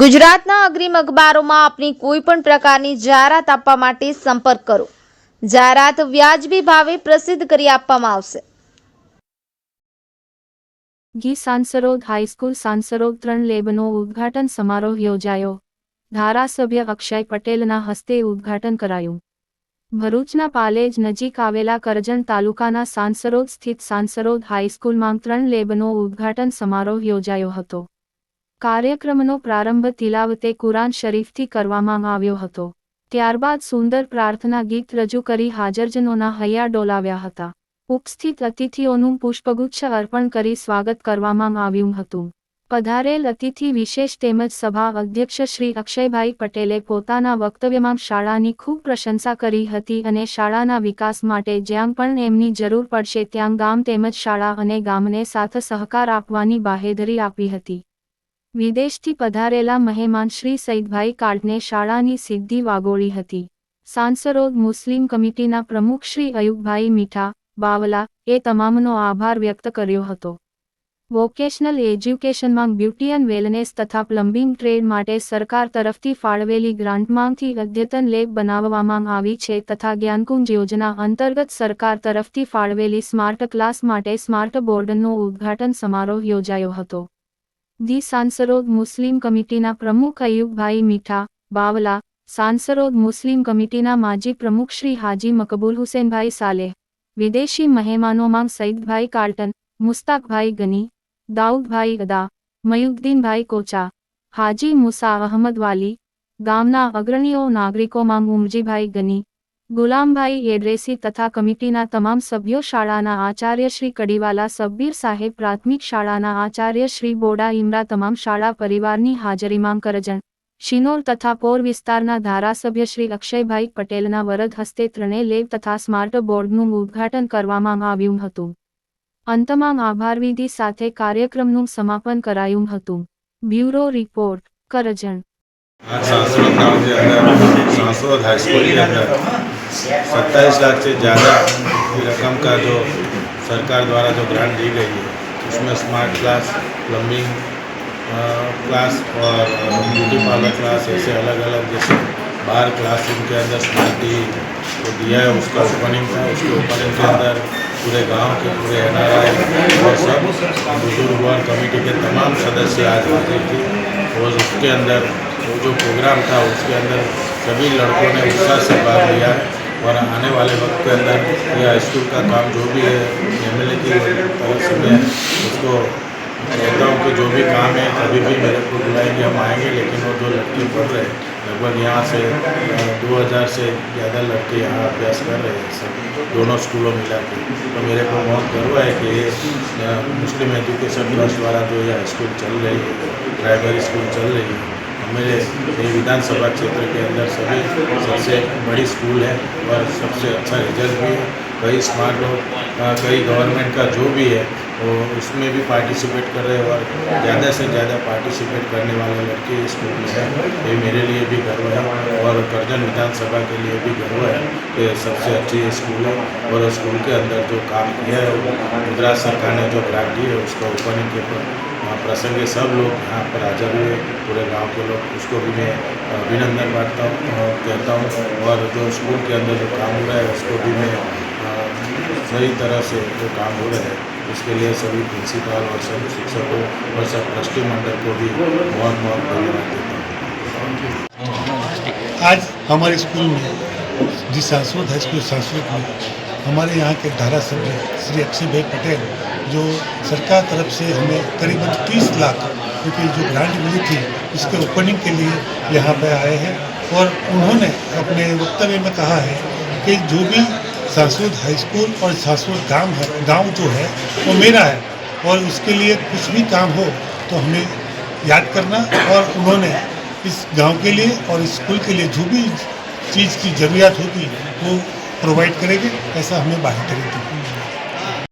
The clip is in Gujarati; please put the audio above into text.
ગુજરાતના અગ્રીમ અખબારોમાં આપની કોઈ પણ પ્રકારની જાહેરાત આપવા માટે સંપર્ક કરો. જાહેરાત વ્યાજબી ભાવે પ્રસિદ્ધ કરી આપવામાં આવશે. ગી સાંસરોદ હાઈસ્કૂલ સાંસરોદ ત્રણ લેબનો ઉદ્ઘાટન સમારોહ યોજાયો. ધારાસભ્ય અક્ષય પટેલના હસ્તે ઉદ્ઘાટન કરાયું. ભરૂચના પાલેજ નજીક આવેલા કરજણ તાલુકાના સાંસરોદ સ્થિત સાંસરોદ હાઈસ્કૂલમાં ત્રણ લેબનો ઉદ્ઘાટન સમારોહ યોજાયો હતો. કાર્યક્રમનો પ્રારંભ તિલાવતે કુરાન શરીફથી કરવામાં આવ્યો હતો. ત્યારબાદ સુંદર પ્રાર્થના ગીત રજૂ કરી હાજરજનોના હૈયા ડોલાવ્યા હતા. ઉપસ્થિત અતિથિઓનું પુષ્પગુચ્છ અર્પણ કરી સ્વાગત કરવામાં આવ્યું હતું. પધારેલ અતિથિ વિશેષ તેમજ સભા અધ્યક્ષ શ્રી અક્ષયભાઈ પટેલે પોતાના વક્તવ્યમાં શાળાની ખૂબ પ્રશંસા કરી હતી અને શાળાના વિકાસ માટે જ્યાં પણ એમની જરૂર પડશે ત્યાં ગામ તેમજ શાળા અને ગામને સાથ સહકાર આપવાની બાહેધરી આપી હતી. વિદેશથી પધારેલા મહેમાન શ્રી સૈદભાઈ કાર્ડને શાળાની સિદ્ધિ વાગોળી હતી. સાંસરોદ મુસ્લિમ કમિટીના પ્રમુખ શ્રી અયુબભાઈ મીઠા બાવલા એ તમામનો આભાર વ્યક્ત કર્યો હતો. વોકેશનલ એજ્યુકેશનમાં બ્યુટી એન્ડ વેલનેસ તથા પ્લમ્બિંગ ટ્રેડ માટે સરકાર તરફથી ફાળવેલી ગ્રાન્ટમાંથી અદ્યતન લેબ બનાવવામાં આવી છે તથા જ્ઞાનકુંજ યોજના અંતર્ગત સરકાર તરફથી ફાળવેલી સ્માર્ટ ક્લાસ માટે સ્માર્ટ બોર્ડનો ઉદ્ઘાટન સમારોહ યોજાયો હતો. દી સાંસરોદ મુસ્લિમ કમિટીના પ્રમુખ અયુબભાઈ મીઠા, બાવલા, સાંસરોદ મુસ્લિમ કમિટીના માજી પ્રમુખ શ્રી હાજી મકબૂલ હુસેનભાઈ સાલેહ, વિદેશી મહેમાનોમાં સઈદભાઈ કાર્ટન, મુસ્તાકભાઈ ગની, દાઉદભાઈ અદા, મયુદ્દીનભાઈ કોચા, હાજી મુસા અહમદ વાલી, ગામના અગ્રણીઓ નાગરિકોમાં ઉમજીભાઈ ગની ગુલામભાઈ એડ્રેસી તથા કમિટીના તમામ સભ્યો શાળાના આચાર્ય શ્રી કડીવાલા સબ્બીર સાહેબ પ્રાથમિક શાળાના આચાર્ય શ્રી બોડા ઇમરા તમામ શાળા પરિવારની હાજરીમાં કરજણ. શિનોર તથા પોર વિસ્તારના ધારાસભ્ય શ્રી અક્ષયભાઈ પટેલના વરદ હસ્તે ત્રણે લેબ તથા સ્માર્ટ બોર્ડનું ઉદ્ઘાટન કરવામાં આવ્યું હતું. અંતમાં આભારવિધિ સાથે કાર્યક્રમનું સમાપન કરાયું હતું. Bureau report, Karjan. સાંસદ હાઈસ્કૂલની અંદર सत्ताईस लाख से ज़्यादा की रकम का जो सरकार द्वारा जो ग्रांट दी गई है, उसमें स्मार्ट क्लास प्लम्बिंग क्लास और ब्यूटी पार्लर क्लास ऐसे अलग अलग जैसे बाहर क्लासरूम के अंदर स्मार्ट टी को दिया है, उसका ओपनिंग था, उसके ओपनिंग के अंदर पूरे गाँव के पूरे एन आर आई और सब बुज़ुर्ग और कमेटी के तमाम सदस्य आज हाजिर थे। और उसके अंदर वो जो प्रोग्राम था, उसके अंदर सभी लड़कों ने उत्साह से भाग लिया। है और आने वाले वक्त के अंदर यह स्कूल का काम जो भी है एम एल ए की तरफ़ से मैं उसको कहता हूँ कि जो भी काम है कभी भी मेरे को बुलाएँगे, हम आएँगे, लेकिन वो जो लड़के पढ़ रहे हैं, लगभग यहाँ से दो हज़ार से ज़्यादा लड़के यहाँ अभ्यास कर रहे हैं, सब दोनों स्कूलों मिला के। तो मेरे को बहुत गर्व है कि ये मुस्लिम एजुकेशन ट्रस्ट द्वारा जो यह स्कूल चल रही है, प्राइमरी स्कूल चल रही है मेरे विधानसभा क्षेत्र के अंदर सभी सबसे बड़ी स्कूल है और सबसे अच्छा रिज़ल्ट भी है। कई स्मार्ट अ, कई गवर्नमेंट का जो भी है वो उसमें भी पार्टिसिपेट कर रहे हैं और ज़्यादा से ज़्यादा पार्टिसिपेट करने वाले लड़के स्कूल में हैं। ये मेरे लिए भी गर्व है और करजन विधानसभा के लिए भी गर्व है कि सबसे अच्छी स्कूल है और स्कूल के अंदर जो काम किया है गुजरात सरकार ने जो ग्रांट दी है उसका ओपनिंग के प्रसंगे सब लोग यहाँ पर हाजिर हुए, पूरे गाँव के लोग। उसको भी मैं अभिनंदन बांटता हूँ कहता हूँ। और जो स्कूल के अंदर जो काम हो रहा है, उसको भी मैं सही तरह से जो काम हो रहा है, उसके लिए सभी प्रिंसिपल और सभी शिक्षकों और सब ट्रस्टी मंडल को भी बहुत बहुत धन्यवाद देता हूँ। आज हमारे स्कूल में, जिस सांस्कृत, हाई स्कूल संस्कृत में हमारे यहाँ के धारा सभ्य श्री अक्षय भाई पटेल, जो सरकार तरफ़ से हमें करीबन 30 लाख रुपये जो ग्रांट मिली थी, इसके ओपनिंग के लिए यहाँ पर आए हैं। और उन्होंने अपने वक्तव्य में कहा है कि जो भी संस्कृत हाई स्कूल और संस्कृत गाँव है, गाँव जो है, वो मेरा है और उसके लिए कुछ भी काम हो तो हमें याद करना। और उन्होंने इस गाँव के लिए और स्कूल के लिए जो भी चीज़ की ज़रूरत होगी वो प्रोवाइड करेगी ऐसा हमें बाहर करेगी